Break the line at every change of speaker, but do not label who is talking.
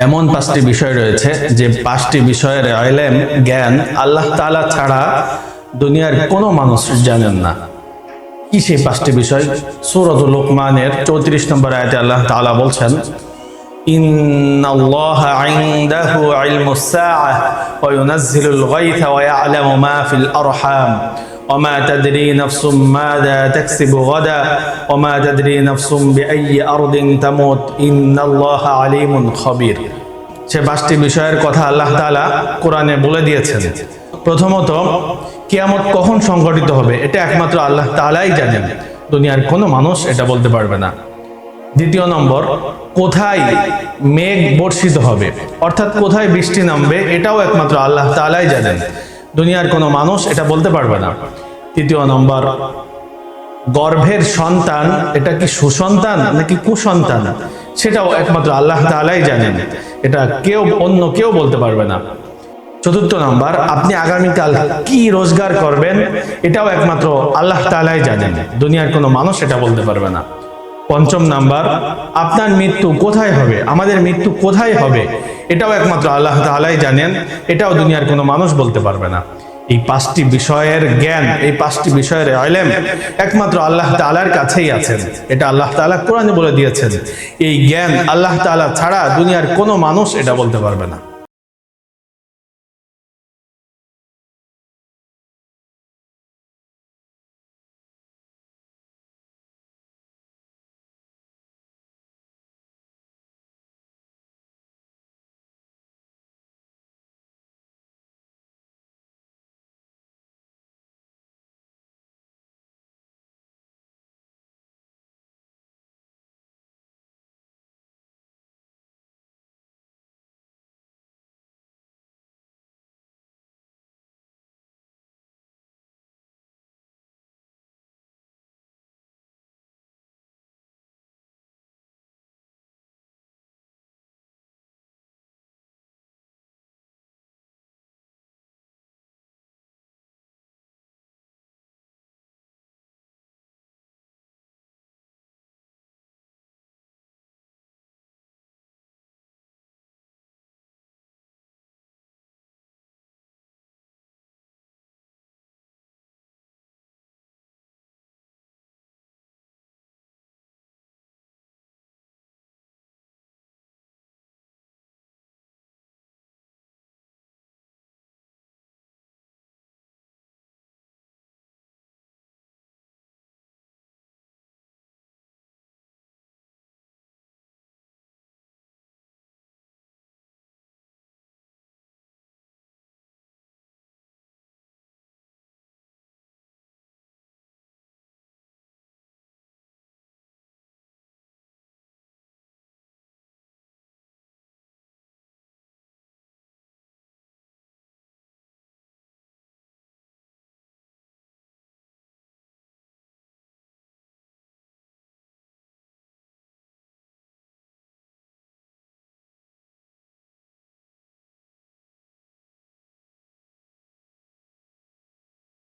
এমন পাঁচটি বিষয় রয়েছে যে পাঁচটি বিষয়ের আইলেম জ্ঞান আল্লাহ তাআলা ছাড়া দুনিয়ার কোনো মানুষ জানেন না কি সেই পাঁচটি বিষয় সূরাতুল লোকমানের চৌত্রিশ নম্বর আয়াতে আল্লাহ তাআলা বলছেন إن الله عنده علم الساعة وينزل الغيث ويعلم ما في الأرحام وما تدري نفس ماذا تكسب غدا وما تدري نفس بأي أرض تموت إن الله عليم خبير সে পাঁচটি বিষয়ের কথা আল্লাহ তাআলা কোরআনে বলে দিয়েছেন প্রথমত কিয়ামত কখন সংঘটিত হবে এটা একমাত্র আল্লাহ তাআলাই জানেন দুনিয়ার কোনো মানুষ এটা বলতে পারবে না দ্বিতীয় নম্বর কোথায় মেঘ বর্ষিত হবে অর্থাৎ কোথায় বৃষ্টি নামবে এটাও একমাত্র আল্লাহ তাআলাই জানেন দুনিয়ার কোনো মানুষ এটা বলতে পারবে না। তৃতীয় নম্বর, গর্ভের সন্তান এটা কি সুসন্তান নাকি কুসন্তান? সেটাও একমাত্র আল্লাহ তাআলাই জানেন। এটা কেউ অন্য কেউ বলতে পারবে না। চতুর্থ নম্বর, আপনি আগামীকাল কি রোজগার করবেন? এটাও একমাত্র আল্লাহ তাআলাই জানেন। দুনিয়ার কোনো মানুষ এটা বলতে পারবে না। পঞ্চম নাম্বার, আপনার মৃত্যু কোথায় হবে? আমাদের মৃত্যু কোথায় হবে? এটাও একমাত্র আল্লাহ তাআলাই জানেন। এটাও দুনিয়ার কোনো মানুষ বলতে পারবে না। এই পাঁচটি বিষয়ের জ্ঞান, এই পাঁচটি বিষয়ের আইলেম একমাত্র আল্লাহ তাআলার কাছেই আছেন। এটা আল্লাহ তাআলা কোরআনে বলে দিয়েছেন। এই জ্ঞান আল্লাহ তাআলা ছাড়া দুনিয়ার কোনো মানুষ এটা বলতে পারবে না।